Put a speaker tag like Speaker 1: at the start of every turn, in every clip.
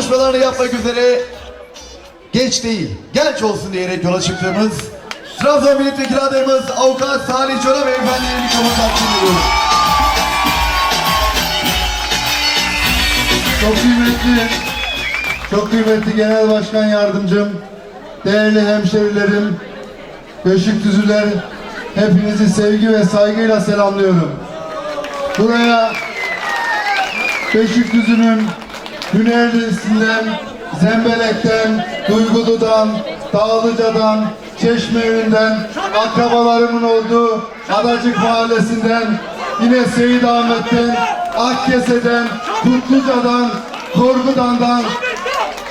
Speaker 1: konuşmalarını yapmak üzere geç değil, genç olsun diyerek yola çıktığımız Trabzon Milletvekili adayımız Avukat Salih Çora Beyefendi'ye mikrofonu sunuyoruz.
Speaker 2: Çok kıymetli, çok kıymetli Genel Başkan Yardımcım, değerli hemşerilerim, Beşikdüzüler, hepinizi sevgi ve saygıyla selamlıyorum. Buraya Beşikdüzü'nün Hünerlisi'nden, Zembelek'ten, Duygulu'dan, Dağlıca'dan, Çeşmeöy'ünden, akrabalarımın olduğu Adacık Mahallesi'nden, yine Seyit Ahmet'ten, Akkese'den, Kutluca'dan, Korkudan'dan,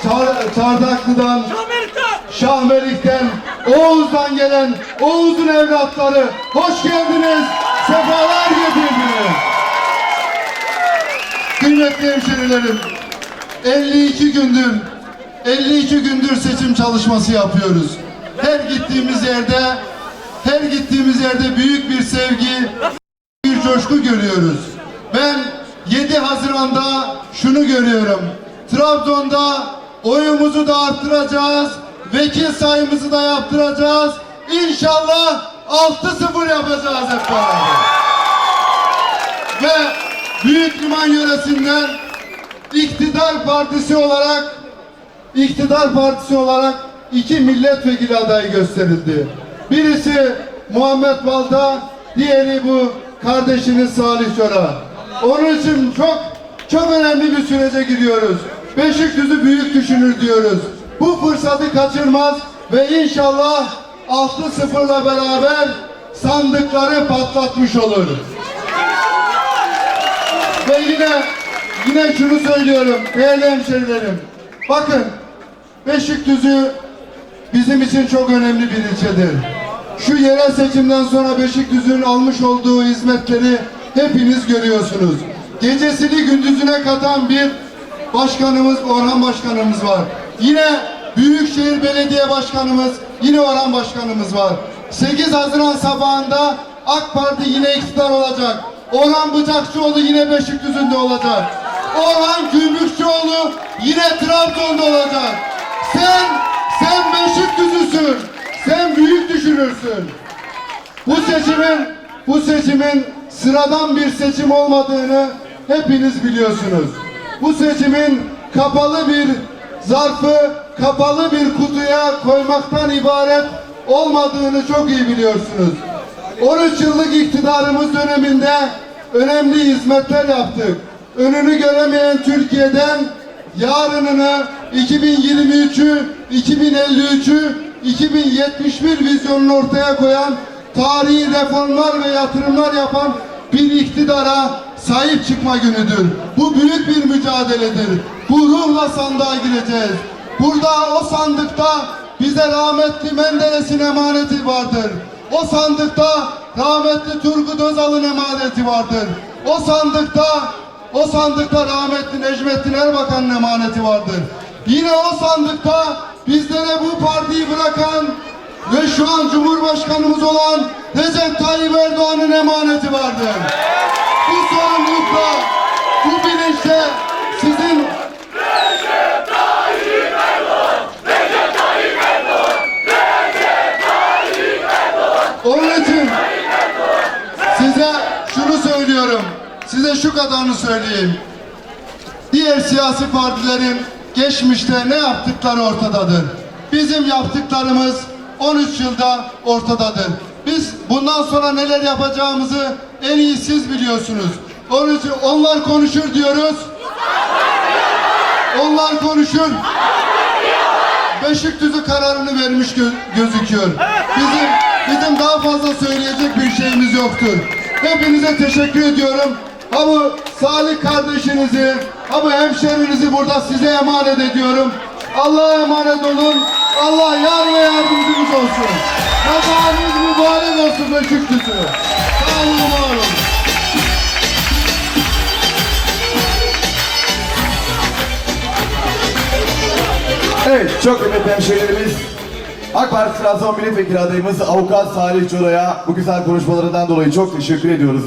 Speaker 2: Çar Çardaklı'dan, Şahmelik'ten, Oğuz'dan gelen Oğuz'un evlatları hoş geldiniz, sefalar getirdiniz. Kıymetli hemşerilerim, 52 gündür 52 gündür seçim çalışması yapıyoruz. Her gittiğimiz yerde her gittiğimiz yerde büyük bir sevgi, bir coşku görüyoruz. Ben 7 Haziran'da şunu görüyorum. Trabzon'da oyumuzu da arttıracağız. Vekil sayımızı da yaptıracağız. İnşallah 6-0 yapacağız hep beraber. Ve Büyük Liman yöresinden iktidar partisi olarak iktidar partisi olarak iki milletvekili adayı gösterildi. Birisi Muhammed Balda, diğeri bu kardeşiniz Salih Çora. Onun için çok çok önemli bir sürece giriyoruz. Beşikdüzü büyük düşünür diyoruz. Bu fırsatı kaçırmaz ve inşallah 6-0'la beraber sandıkları patlatmış olur. Ve yine yine şunu söylüyorum değerli hemşerilerim. Bakın Beşikdüzü bizim için çok önemli bir ilçedir. Şu yerel seçimden sonra Beşikdüzü'nün almış olduğu hizmetleri hepiniz görüyorsunuz. Gecesini gündüzüne katan bir başkanımız Orhan Başkanımız var. Yine Büyükşehir Belediye Başkanımız yine Orhan Başkanımız var. 8 Haziran sabahında AK Parti yine iktidar olacak. Orhan Bıçakçıoğlu yine Beşikdüzü'nde olacak. Orhan Gümrükçüoğlu yine Trabzon'da olacak. Sen, sen Beşikdüzüsün. Sen büyük düşünürsün. Bu seçimin, bu seçimin sıradan bir seçim olmadığını hepiniz biliyorsunuz. Bu seçimin kapalı bir zarfı, kapalı bir kutuya koymaktan ibaret olmadığını çok iyi biliyorsunuz. 13 yıllık iktidarımız döneminde önemli hizmetler yaptık. Önünü göremeyen Türkiye'den yarınını 2023'ü, 2053'ü, 2071 vizyonunu ortaya koyan tarihi reformlar ve yatırımlar yapan bir iktidara sahip çıkma günüdür. Bu büyük bir mücadeledir. Bu ruhla sandığa gireceğiz. Burada o sandıkta bize rahmetli Menderes'in emaneti vardır. O sandıkta rahmetli Turgut Özal'ın emaneti vardır. O sandıkta o sandıkta rahmetli Necmettin Erbakan'ın emaneti vardır. Yine o sandıkta bizlere bu partiyi bırakan ve şu an Cumhurbaşkanımız olan Recep Tayyip Erdoğan'ın emaneti vardır. Bu sorumlulukla, bu bilinçle sizin Onun için size şunu söylüyorum. Size şu kadarını söyleyeyim. Diğer siyasi partilerin geçmişte ne yaptıkları ortadadır. Bizim yaptıklarımız 13 yılda ortadadır. Biz bundan sonra neler yapacağımızı en iyi siz biliyorsunuz. Onun için onlar konuşur diyoruz. Onlar konuşur. Beşikdüzü kararını vermiş gö- gözüküyor. Bizim bizim daha fazla söyleyecek bir şeyimiz yoktur. Hepinize teşekkür ediyorum. Ha Salih kardeşinizi, ha bu hemşerinizi burada size emanet ediyorum. Allah'a emanet olun. Allah yar ve yardımcımız olsun. Kazanız mübarek olsun Beşikdüzü. Sağ olun, var olun.
Speaker 1: Evet, çok kıymetli hemşehrilerimiz. AK Parti Trabzon Milletvekili adayımız Avukat Salih Çora'ya bu güzel konuşmalarından dolayı çok teşekkür ediyoruz.